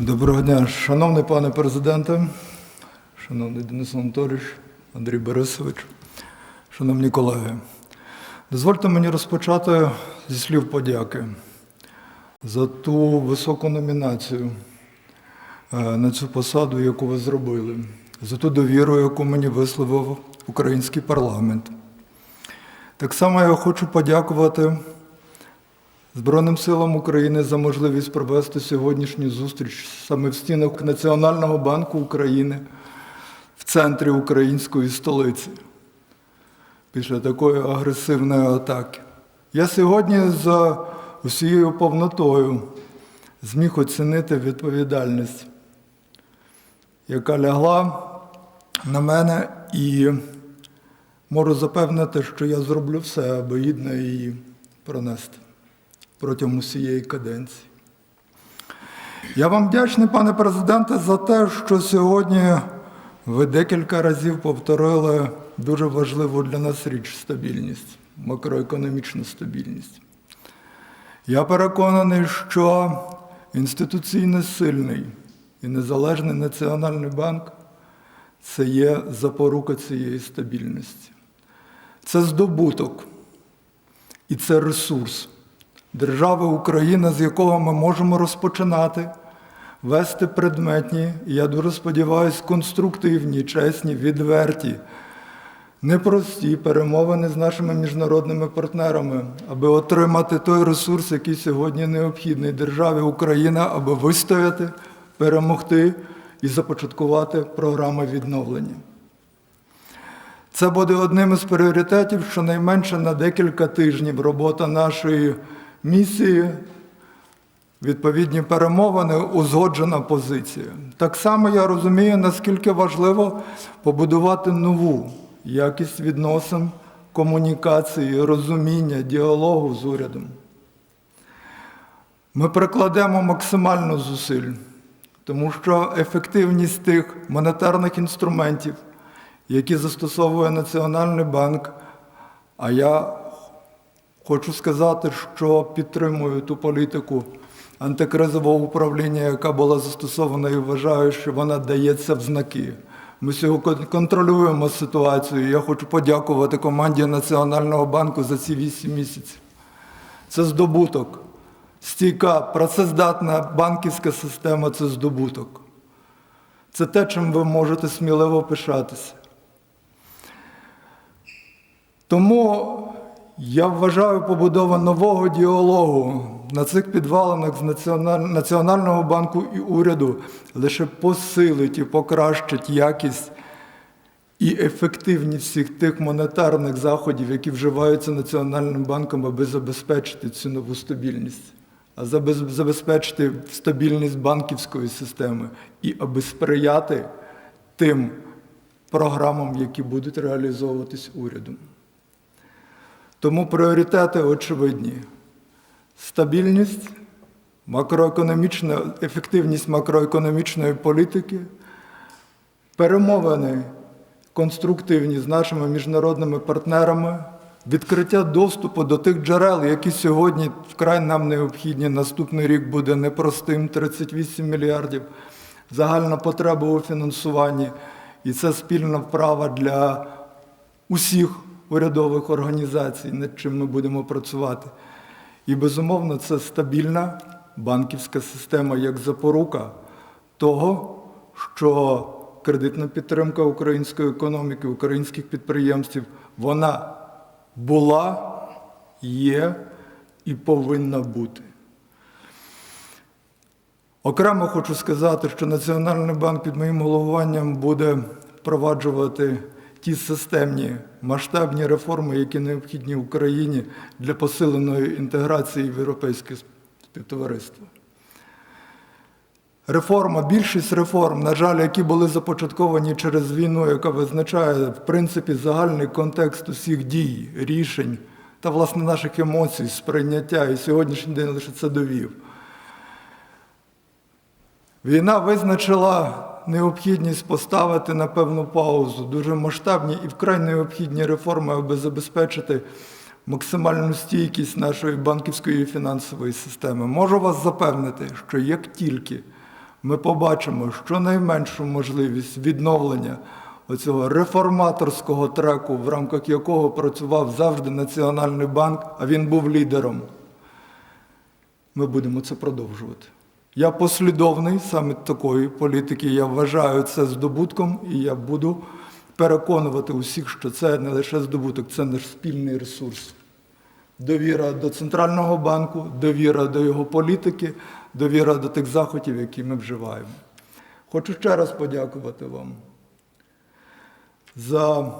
Доброго дня, шановний пане президенте, шановний Денис Анатолійович, Андрій Борисович, шановні колеги. Дозвольте мені розпочати зі слів подяки за ту високу номінацію е, на цю посаду, яку ви зробили, за ту довіру, яку мені висловив український парламент. Так само я хочу подякувати Збройним силам України за можливість провести сьогоднішню зустріч саме в стінах Національного банку України в центрі української столиці після такої агресивної атаки. Я сьогодні за усією повнотою зміг оцінити відповідальність, яка лягла на мене, і можу запевнити, що я зроблю все, аби гідно її пронести протягом усієї каденції. Я вам вдячний, пане президенте, за те, що сьогодні ви декілька разів повторили дуже важливу для нас річ стабільність, макроекономічну стабільність. Я переконаний, що інституційно сильний і незалежний Національний банк це є запорука цієї стабільності. Це здобуток і це ресурс держави Україна, з якого ми можемо розпочинати вести предметні, я дуже сподіваюся, конструктивні, чесні, відверті, непрості перемовини з нашими міжнародними партнерами, аби отримати той ресурс, який сьогодні необхідний державі Україна, аби вистояти, перемогти і започаткувати програми відновлення. Це буде одним із пріоритетів, щонайменше на декілька тижнів робота нашої місії, відповідні перемовини, узгоджена позиція. Так само я розумію, наскільки важливо побудувати нову якість відносин, комунікації, розуміння, діалогу з урядом. Ми прикладемо максимально зусиль, тому що ефективність тих монетарних інструментів, які застосовує Національний банк, а я Хочу сказати, що підтримую ту політику антикризового управління, яка була застосована, і вважаю, що вона дається в знаки. Ми сьогодні контролюємо ситуацію. Я хочу подякувати команді Національного банку за ці вісім місяців. Це здобуток. Стійка, працездатна банківська система це здобуток. Це те, чим ви можете сміливо пишатися. Тому я вважаю побудова нового діалогу на цих підвалинах з Національного банку і уряду лише посилить і покращить якість і ефективність всіх тих монетарних заходів, які вживаються Національним банком, аби забезпечити цю нову стабільність, а забезпечити стабільність банківської системи і аби сприяти тим програмам, які будуть реалізовуватись урядом. Тому пріоритети очевидні: стабільність, макроекономічна, ефективність макроекономічної політики, перемовини конструктивні з нашими міжнародними партнерами, відкриття доступу до тих джерел, які сьогодні вкрай нам необхідні. Наступний рік буде непростим 38 мільярдів. Загальна потреба у фінансуванні, і це спільна вправа для усіх урядових організацій, над чим ми будемо працювати. І, безумовно, це стабільна банківська система як запорука того, що кредитна підтримка української економіки, українських підприємців, вона була, є і повинна бути. Окремо хочу сказати, що Національний банк під моїм головуванням буде впроваджувати ті системні масштабні реформи, які необхідні Україні для посиленої інтеграції в європейське співтовариство. Реформа, більшість реформ, на жаль, які були започатковані через війну, яка визначає, в принципі, загальний контекст усіх дій, рішень та, власне, наших емоцій, сприйняття, і сьогоднішній день лише це довів. Війна визначила необхідність поставити на певну паузу дуже масштабні і вкрай необхідні реформи, аби забезпечити максимальну стійкість нашої банківської і фінансової системи. Можу вас запевнити, що як тільки ми побачимо щонайменшу можливість відновлення оцього реформаторського треку, в рамках якого працював завжди Національний банк, а він був лідером. Ми будемо це продовжувати. Я послідовний саме такої політики. Я вважаю це здобутком, і я буду переконувати усіх, що це не лише здобуток, це наш спільний ресурс. Довіра до центрального банку, довіра до його політики, довіра до тих заходів, які ми вживаємо. Хочу ще раз подякувати вам за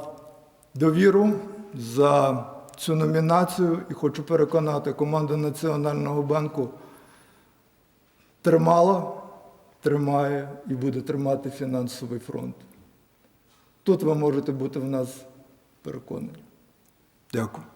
довіру, за цю номінацію і хочу переконати, команда Національного банку тримала, тримає і буде тримати фінансовий фронт. Тут ви можете бути в нас переконані. Дякую.